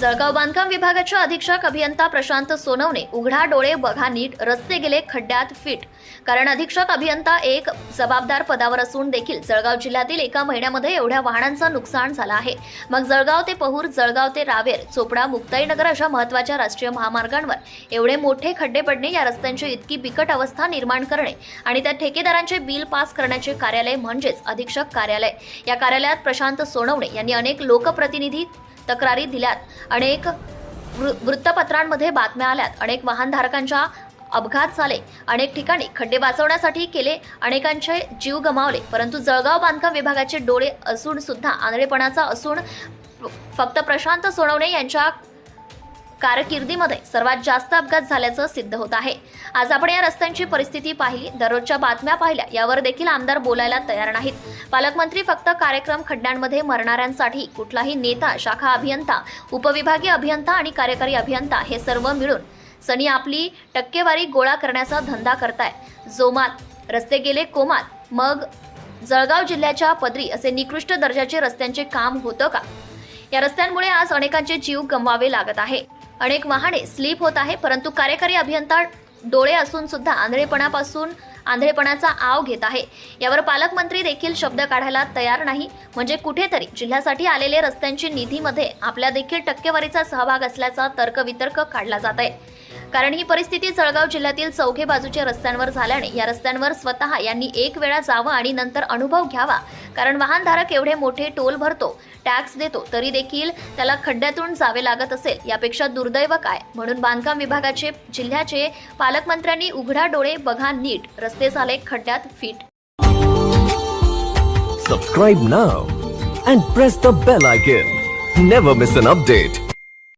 जळगाव बांधकाम विभागाचे अधीक्षक अभियंता प्रशांत सोनवणे उघडा डोळे बघा नीट रस्ते गेले खड्ड्यात फिट. कारण अधीक्षक अभियंता एक जबाबदार पदावर असून देखील जळगाव जिल्ह्यातील एका महिन्यामध्ये एवढ्या वाहनांचं नुकसान झालं आहे. मग जळगाव ते पहूर जळगाव ते रावेर चोपडा मुक्ताईनगर अशा महत्त्वाच्या राष्ट्रीय महामार्गांवर एवढे मोठे खड्डे पडणे या रस्त्यांची इतकी बिकट अवस्था निर्माण करणे आणि त्या ठेकेदारांचे बिल पास करण्याचे कार्यालय म्हणजेच अधीक्षक कार्यालय. या कार्यालयात प्रशांत सोनवणे यांनी अनेक लोकप्रतिनिधी तक्रारी दिल्यात. अनेक वृ- वृत्तपत्रांमध्ये बातम्या आल्यात. अनेक वाहनधारकांच्या अपघात झाले. अनेक ठिकाणी खड्डे वाचवण्यासाठी केले. अनेकांचे जीव गमावले. परंतु जळगाव बांधकाम विभागाचे डोळे असून सुद्धा आंधळेपणाचा असून फक्त प्रशांत सोनवणे यांच्या कारकिर्दीमध्ये सर्वात जास्त अपघात झाल्याचं सिद्ध होत आहे. आज आपण या रस्त्यांची परिस्थिती पाहिली. दररोजच्या बातम्या पाहिल्या. यावर देखील आमदार बोलायला तयार नाहीत. पालकमंत्री फक्त कार्यक्रम खड्ड्यांमध्ये मरणाऱ्यांसाठी कुठलाही नेता शाखा अभियंता उपविभागीय अभियंता आणि कार्यकारी अभियंता हे सर्व मिळून सनी आपली टक्केवारी गोळा करण्याचा धंदा करताय. जोमात रस्ते गेले कोमात. मग जळगाव जिल्ह्याच्या पदरी असे निकृष्ट दर्जाचे रस्त्यांचे काम होतं का? या रस्त्यांमुळे आज अनेकांचे जीव गमवावे लागत आहे. अनेक वाहने स्लीप होत आहे परंतु कार्यकारी अभियंता डोळे असून सुद्धा आंधळेपणापासून आंधळेपणाचा आव घेत आहे. यावर पालकमंत्री देखील शब्द काढायला तयार नाही. म्हणजे कुठेतरी जिल्ह्यासाठी आलेले रस्त्यांची निधीमध्ये आपल्या देखील टक्केवारीचा सहभाग असल्याचा तर्कवितर्क काढला जात आहे. कारण ही परिस्थिती जळगाव जिल्ह्यातील चौघे बाजूच्या रस्त्यांवर झाल्याने या रस्त्यांवर स्वतः यांनी एक वेळा जावं आणि नंतर अनुभव घ्यावा. कारण वाहनधारक एवढे मोठे टोल भरतो टॅक्स देतो तरी देखील त्याला खड्ड्यातून जावे लागत असेल यापेक्षा दुर्दैव काय? म्हणून बांधकाम विभागाचे जिल्ह्याचे पालकमंत्र्यांनी उघडा डोळे बघा नीट. रस्ते झाले खड्ड्यात fit. Subscribe now and press the bell icon never miss an update